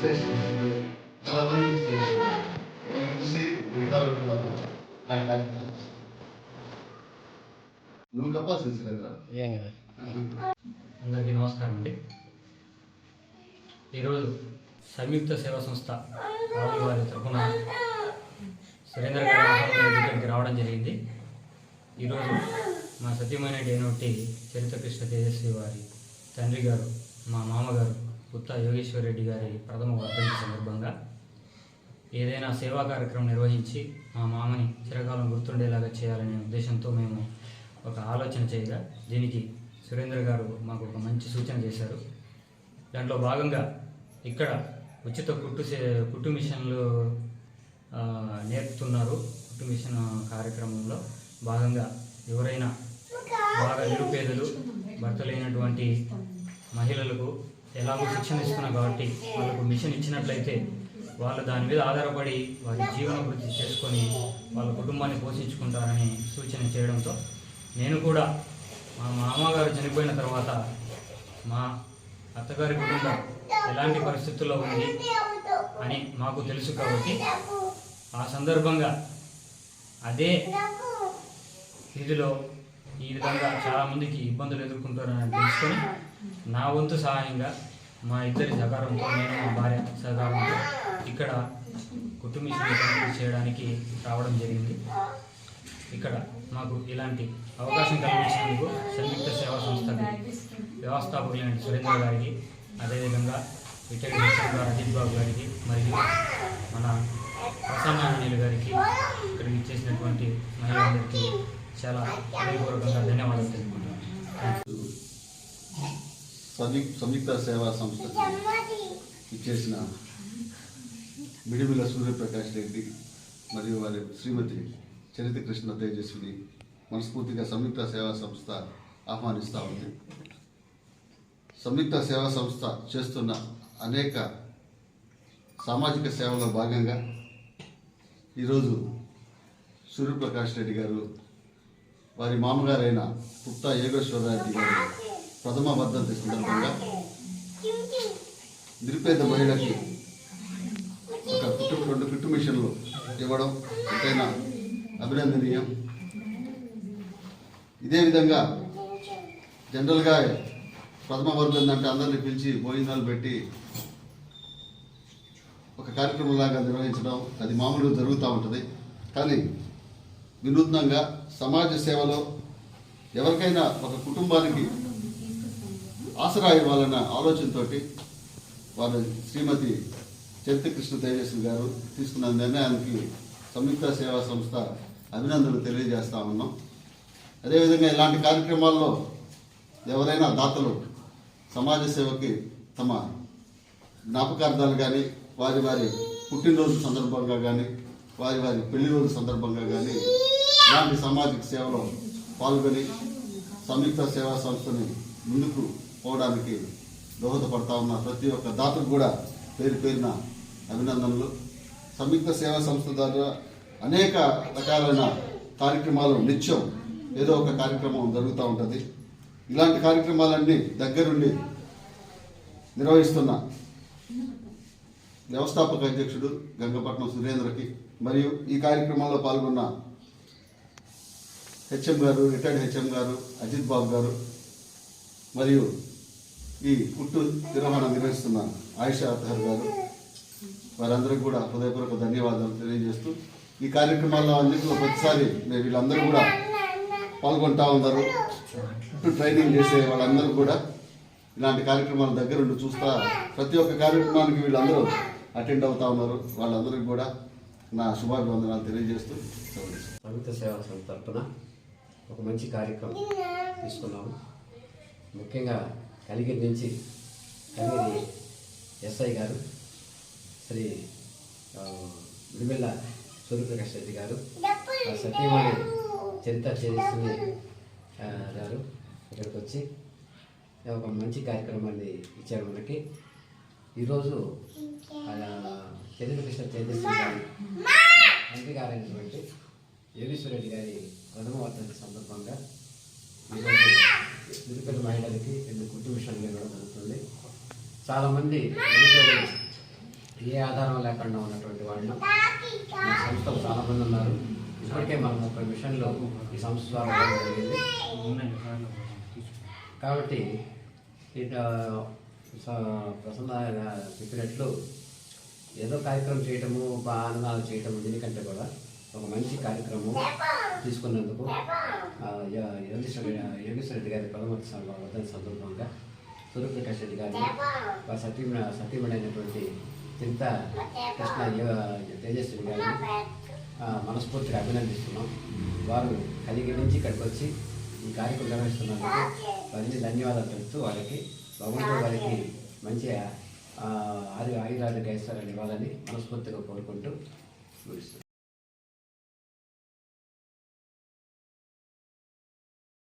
చూసి నువ్వు అందరికీ నమస్కారం అండి. ఈరోజు సంయుక్త సేవా సంస్థ రావుల వారి తరఫున సురేంద్ర గారి రావడం జరిగింది. ఈరోజు మా సత్యమైన చరిత్ర కృష్ణ తేజస్వి వారి తండ్రి గారు మా మామగారు గుత్తా యోగేశ్వర్ రెడ్డి గారి ప్రథమ వర్ధంతి సందర్భంగా ఏదైనా సేవా కార్యక్రమం నిర్వహించి మా మామని చిరకాలం గుర్తుండేలాగా చేయాలనే ఉద్దేశంతో మేము ఒక ఆలోచన చేయగా దీనికి సురేంద్ర గారు మాకు ఒక మంచి సూచన చేశారు. దాంట్లో భాగంగా ఇక్కడ ఉచిత కుట్టు సే- కుట్టు మిషన్లు నేర్పుతున్నారు కుట్టు మిషన్ కార్యక్రమంలో. భాగంగా ఎవరైనా బాగా నిరుపేదలు భర్త లేనటువంటి మహిళలకు ఎలాగో శిక్షణ ఇస్తున్నాం కాబట్టి వాళ్ళకు మిషన్ ఇచ్చినట్లయితే వాళ్ళు దాని మీద ఆధారపడి వారి జీవన వృద్ధి చేసుకొని వాళ్ళ కుటుంబాన్ని పోషించుకుంటారని సూచన చేయడంతో నేను కూడా మా మామగారు చనిపోయిన తర్వాత మా అత్తగారి కుటుంబం ఎలాంటి పరిస్థితుల్లో ఉంది అని మాకు తెలుసు కాబట్టి ఆ సందర్భంగా అదే ఇదిలో ఈ విధంగా చాలామందికి ఇబ్బందులు ఎదుర్కొంటారని తెలుసుకొని నా వంతు సహాయంగా మా ఇద్దరి సహకారంతో నేను మా భార్య సహకారంతో ఇక్కడ కుటుంబీసులు చేయడానికి రావడం జరిగింది. ఇక్కడ మాకు ఇలాంటి అవకాశం కల్పించినందుకు సంయుక్త సేవా సంస్థకి వ్యవస్థాపకులైన సురేంద్ర గారికి అదేవిధంగా రిటైర్డ్ హెచ్ఎం గారు అజిత్ బాబు గారికి మరియు మన ప్రసన్నారాయణ గారికి ఇక్కడికి ఇచ్చేసినటువంటి మహిళలందరికీ చాలా హృదయపూర్వకంగా ధన్యవాదాలు తెలుపుకుంటున్నాను. సంయుక్ సంయుక్త సేవా సంస్థ ఇచ్చేసిన మిడిమిల సూర్యప్రకాష్ రెడ్డి మరియు వారి శ్రీమతి చరిత కృష్ణ తేజస్విని మనస్ఫూర్తిగా సంయుక్త సేవా సంస్థ ఆహ్వానిస్తూ ఉంది. సంయుక్త సేవా సంస్థ చేస్తున్న అనేక సామాజిక సేవలో భాగంగా ఈరోజు సూర్యప్రకాష్ రెడ్డి గారు వారి మామగారైన పుత్తా యోగేశ్వరరాజు గారు ప్రథమ భద్రత సందర్భంగా నిరుపేద మహిళకి ఒక కుటుంబ రెండు కుట్టు మిషన్లు ఇవ్వడం ఎంతైనా అభినందనీయం. ఇదే విధంగా జనరల్గా ప్రథమ వర్గం అంటే అందరిని పిలిచి భోజనాలు పెట్టి ఒక కార్యక్రమంలాగా నిర్వహించడం అది మామూలుగా జరుగుతూ ఉంటుంది. కానీ వినూత్నంగా సమాజ సేవలో ఎవరికైనా ఒక కుటుంబానికి ఆసరా ఇవ్వాలన్న ఆలోచనతోటి వారు శ్రీమతి చరిత్రకృష్ణ తేజస్వి గారు తీసుకున్న నిర్ణయానికి సంయుక్త సేవా సంస్థ అభినందనలు తెలియజేస్తా ఉన్నాం. అదేవిధంగా ఇలాంటి కార్యక్రమాల్లో ఎవరైనా దాతలు సమాజ సేవకి తమ జ్ఞాపకార్థాలు కానీ వారి వారి పుట్టినరోజు సందర్భంగా కానీ వారి వారి పెళ్ళి రోజు సందర్భంగా కానీ ఇలాంటి సామాజిక సేవలో పాల్గొని సంయుక్త సేవా సంస్థని ముందుకు పోవడానికి దోహదపడతా ఉన్న ప్రతి ఒక్క దాతకు కూడా పేరు పేరిన అభినందనలు. సంయుక్త సేవా సంస్థ ద్వారా అనేక రకాలైన కార్యక్రమాలు నిత్యం ఏదో ఒక కార్యక్రమం జరుగుతూ ఉంటుంది. ఇలాంటి కార్యక్రమాలన్నీ దగ్గరుండి నిర్వహిస్తున్న వ్యవస్థాపక అధ్యక్షుడు గంగపట్నం సురేంద్రకి మరియు ఈ కార్యక్రమంలో పాల్గొన్న హెచ్ఎం గారు రిటైర్డ్ హెచ్ఎం గారు అజిత్ బాబు గారు మరియు ఈ కుట్టు నిర్వహణ నిర్వహిస్తున్న ఆయిషా అతహర్ గారు వారందరికీ కూడా హృదయపూర్వక ధన్యవాదాలు తెలియజేస్తూ ఈ కార్యక్రమాల్లో అన్నింటిలో ప్రతిసారి మేము వీళ్ళందరూ కూడా పాల్గొంటా ఉన్నారు. చుట్టూ ట్రైనింగ్ చేసే వాళ్ళందరూ కూడా ఇలాంటి కార్యక్రమాల దగ్గరుండి చూస్తా ప్రతి ఒక్క కార్యక్రమానికి వీళ్ళందరూ అటెండ్ అవుతా ఉన్నారు. వాళ్ళందరికీ కూడా నా శుభాభివందనాలు తెలియజేస్తూ సెలవు ప్రభుత్వ సేవా సంస్థ తరఫున ఒక మంచి కార్యక్రమం తీసుకున్నాము. ముఖ్యంగా కలిగిరి నుంచి కలిగిరి ఎస్ఐ గారు శ్రీ ఆ, విడిమెల్ల సూర్యప్రకాష్ రెడ్డి గారు ఆ సతీమణి చరిత్ర చేస్తుంది గారు ఇక్కడికి వచ్చి ఒక మంచి కార్యక్రమాన్ని ఇచ్చారు మనకి. ఈరోజు ఆ, చరిత్ర కృష్ణ తేజస్వి గారి తండ్రి గారైనటువంటి యోగేశ్వర రెడ్డి గారి ప్రథమ వర్ధంతి సందర్భంగా ఈరోజు నిరుపేద మహిళలకి రెండు కుట్టు మిషన్లు ఇవ్వడం జరుగుతుంది. చాలామంది నిరుపేదలు ఏ ఆధారం లేకుండా ఉన్నటువంటి వాళ్ళు ఈ సంస్థలు చాలా మంది ఉన్నారు. ఇప్పటికే మనం ముప్పై మిషన్లు ఈ సంస్థ ద్వారా జరిగింది. కాబట్టి ప్రసన్న చెప్పినట్లు ఏదో కార్యక్రమం చేయటము బా ఆనందాలు చేయటము దీనికంటే కూడా ఒక మంచి కార్యక్రమం తీసుకున్నందుకు యోగేశ్వర రెడ్డి గారి ప్రథమ వర్ధన సందర్భంగా సూర్యప్రకాష్ రెడ్డి గారిని వారి సతీమ సతీమణి చింత కృష్ణ తేజస్వి గారిని మనస్ఫూర్తిగా అభినందిస్తున్నాం. వారు కలిగి నుంచి ఇక్కడికి వచ్చి ఈ కార్యక్రమం నిర్వహిస్తున్నందుకు వారిని ధన్యవాదాలు తెలుపుతూ వారికి భగవంతుడు వారికి మంచి ఆ, ఆరు ఆయురాలు గైస్తారని ఇవ్వాలని మనస్ఫూర్తిగా కోరుకుంటూ ముగిస్తున్నాం.